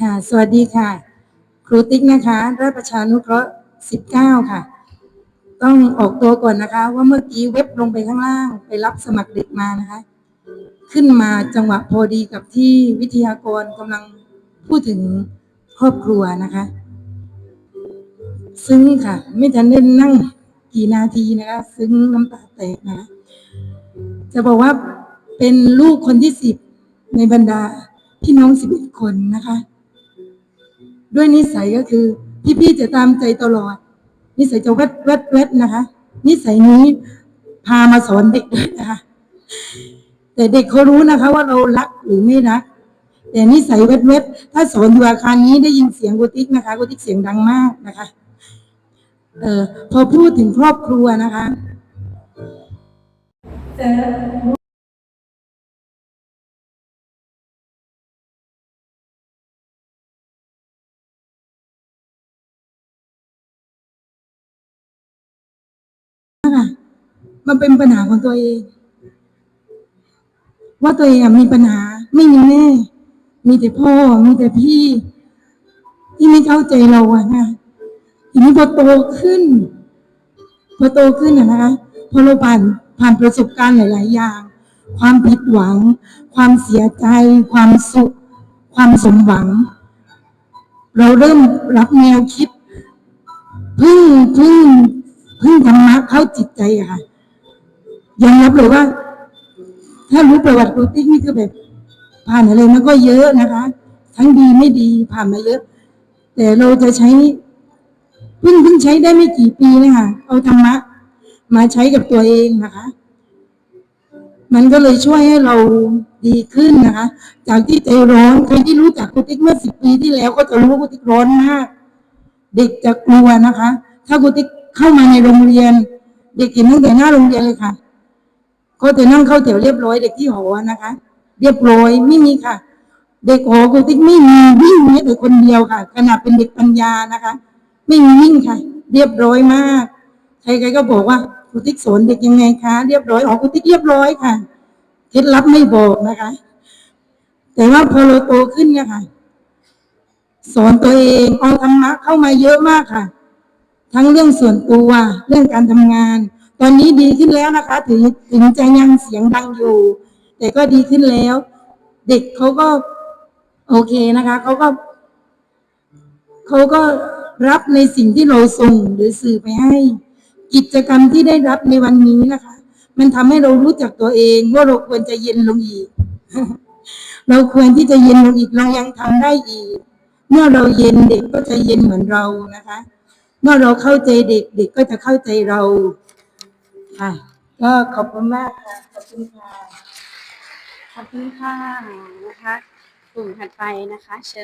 ค่ะ สวัสดีค่ะ ครูติ๊กนะคะราชประชานุเคราะห์19 ค่ะ ต้องออกตัวก่อนนะคะ ว่าเมื่อกี้เว็บลงไปข้างล่าง ไปรับสมัครเด็กมานะคะ ขึ้นมาจังหวะพอดีกับที่วิทยากรกำลังพูดถึงครอบครัวนะคะ ซึ้งค่ะ ไม่ทันได้นั่งกี่นาทีนะคะ ซึ้งน้ำตาแตกนะะจะบอกว่าเป็นลูกคนที่สิบในบรรดาพี่น้องสิบเอ็ดคนนะคะ ด้วยนิสัยก็คือ พี่ๆจะตามใจตลอด นิสัยจะแวดแวดแวดนะคะ นิสัยนี้พามาสอนเด็กด้วยนะคะแต่เด็กเขารู้นะคะ ว่าเรารักหรือไม่รัก แต่นิสัยแวดแวดถ้าสอนอยู่อาคารนี้ได้ยินเสียงกูติ๊กนะคะกูติ๊กเสียงดังมากนะคะเออพอพูดถึงครอบครัวนะคะ เออมันเป็นปัญหาของตัวเอง ว่าตัวเองมีปัญหา ไม่มีแม่ มีแต่พ่อ มีแต่พี่ ที่ไม่เข้าใจเราอะนะทีนี้พอโตขึ้น พอโตขึ้นอะนะคะพอเราผ่านผ่านประสบการณ์หลาย ๆ อย่าง ความผิดหวัง ความเสียใจ ความสุข ความสมหวัง เราเริ่มรับแนวคิดพึ่งพึ่ง พึ่งธรรมะเข้าจิตใจอะค่ะยอมรับเลยว่า ถ้ารู้ประวัติครูติ๊กนี่คือแบบ ผ่านอะไรมาก็เยอะนะคะ ทั้งดีไม่ดีผ่านมาเยอะ แต่เราจะใช้เพิ่งเพิ่งใช้ได้ไม่กี่ปีนะคะเอาธรรมะ มาใช้กับตัวเองนะคะ มันก็เลยช่วยให้เราดีขึ้นนะคะ จากที่ใจร้อนใครที่รู้จักครูติ๊กเมื่อสิบปีที่แล้วก็จะรู้ว่าครูติ๊กร้อนมาก เด็กจะกลัวนะคะ ถ้าครูติ๊ก เข้ามาในโรงเรียน เด็กเห็นตั้งแต่หน้าโรงเรียนเลยค่ะก็จะนั่งเข้าแถวเรียบร้อยเด็กที่หอนะคะ เรียบร้อยไม่มีค่ะ เด็กหอครูติ๊กไม่มีวิ่งแม้แต่คนเดียวค่ะขนาดเป็นเด็กปัญญานะคะ ไม่มีวิ่งค่ะ เรียบร้อยมาก ใครๆก็บอกว่าครูติ๊กสอนเด็กยังไงคะเรียบร้อยอ๋อครูติ๊กเรียบร้อยค่ะเคล็ดลับไม่บอกนะคะ แต่ว่าพอเราโตขึ้นเนี่ยค่ะสอนตัวเองเอาธรรมะเข้ามาเยอะมากค่ะ ทั้งเรื่องส่วนตัวเรื่องการทำงาน ตอนนี้ดีขึ้นแล้วนะคะ ถึงถึงจะยังเสียงดังอยู่ แต่ก็ดีขึ้นแล้ว เด็กเขาก็โอเคนะคะเขาก็เขาก็รับในสิ่งที่เราส่งหรือสื่อไปให้ กิจกรรมที่ได้รับในวันนี้นะคะ มันทำให้เรารู้จักตัวเองว่าเราควรจะเย็นลงอีก เราควรที่จะเย็นลงอีกเรายังทำได้อีก เมื่อเราเย็นเด็กก็จะเย็นเหมือนเรานะคะ เมื่อเราเข้าใจเด็กเด็กก็จะเข้าใจเราค่ะก็ขอบคุณมากค่ะขอบคุณค่ะขอบคุณค่ะนะคะกลุ่มถัดไปนะคะ เชิญ